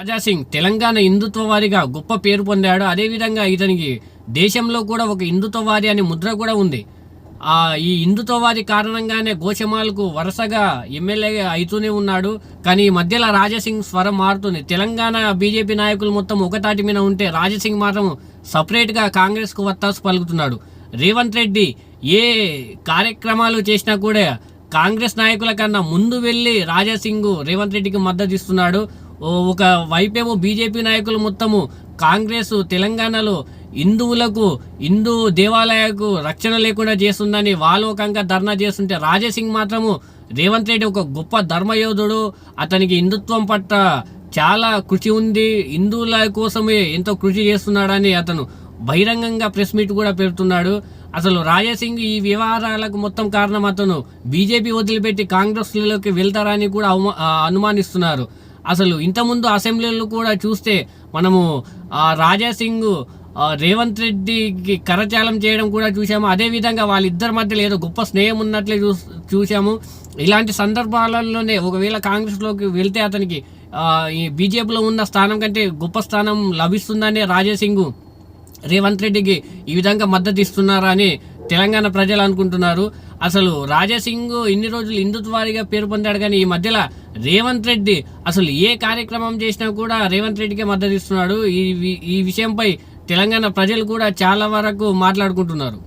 రాజా సింగ్ తెలంగాణ హిందుత్వవాదిగా గొప్ప పేరు పొందాడు. అదేవిధంగా ఇతనికి దేశంలో కూడా ఒక హిందుత్వవాది అనే ముద్ర కూడా ఉంది. ఆ ఈ హిందుత్వవాది కారణంగానే గోషమాలకు వరుసగా ఎమ్మెల్యే అవుతూనే ఉన్నాడు. కానీ ఈ మధ్యలో రాజాసింగ్ స్వరం మారుతుంది. తెలంగాణ బీజేపీ నాయకులు మొత్తం ఒకతాటి మీద ఉంటే రాజాసింగ్ మాత్రం సపరేట్గా కాంగ్రెస్కు వత్తాసు పలుకుతున్నాడు. రేవంత్ రెడ్డి ఏ కార్యక్రమాలు చేసినా కూడా కాంగ్రెస్ నాయకుల కన్నా ముందు వెళ్ళి రాజాసింగ్ రేవంత్ రెడ్డికి మద్దతు ఇస్తున్నాడు. ఒక వైపేమో బీజేపీ నాయకులు మొత్తము కాంగ్రెస్ తెలంగాణలో హిందువులకు హిందూ దేవాలయాలకు రక్షణ లేకుండా చేస్తుందని వాలోకంగా ధర్నా చేస్తుంటే రాజసింగ్ మాత్రము రేవంత్ రెడ్డి ఒక గొప్ప ధర్మయోధుడు. అతనికి హిందుత్వం పట్ల చాలా కృషి ఉంది. హిందువుల కోసమే ఎంతో కృషి చేస్తున్నాడని అతను బహిరంగంగా ప్రెస్ మీట్ కూడా పెడుతున్నాడు. అసలు రాజాసింగ్ ఈ వ్యవహారాలకు మొత్తం కారణం అతను బీజేపీ వదిలిపెట్టి కాంగ్రెస్లోకి వెళ్తారని కూడా అనుమానిస్తున్నారు. అసలు ఇంతకుముందు అసెంబ్లీలో కూడా చూస్తే మనము ఆ, రాజాసింగ్ రేవంత్ రెడ్డికి కరచాలం చేయడం కూడా చూసాము అదేవిధంగా వాళ్ళిద్దరి మధ్యలో ఏదో గొప్ప స్నేహం ఉన్నట్లే చూ చూసాము ఇలాంటి సందర్భాలలోనే ఒకవేళ కాంగ్రెస్లోకి వెళ్తే అతనికి ఈ బీజేపీలో ఉన్న స్థానం కంటే గొప్ప స్థానం లభిస్తుందని రాజాసింగ్ రేవంత్ రెడ్డికి ఈ విధంగా మద్దతు ఇస్తున్నారని తెలంగాణ ప్రజలు అనుకుంటున్నారు. అసలు రాజాసింగ్ ఇన్ని రోజులు హిందుత్వాదిగా పేరు పొందాడు కానీ ఈ మధ్యలో రేవంత్ రెడ్డి అసలు ఏ కార్యక్రమం చేసినా కూడా రేవంత్ రెడ్డికే మద్దతు ఇస్తున్నాడు. ఈ ఈ విషయంపై తెలంగాణ ప్రజలు కూడా చాలా వరకు మాట్లాడుకుంటున్నారు.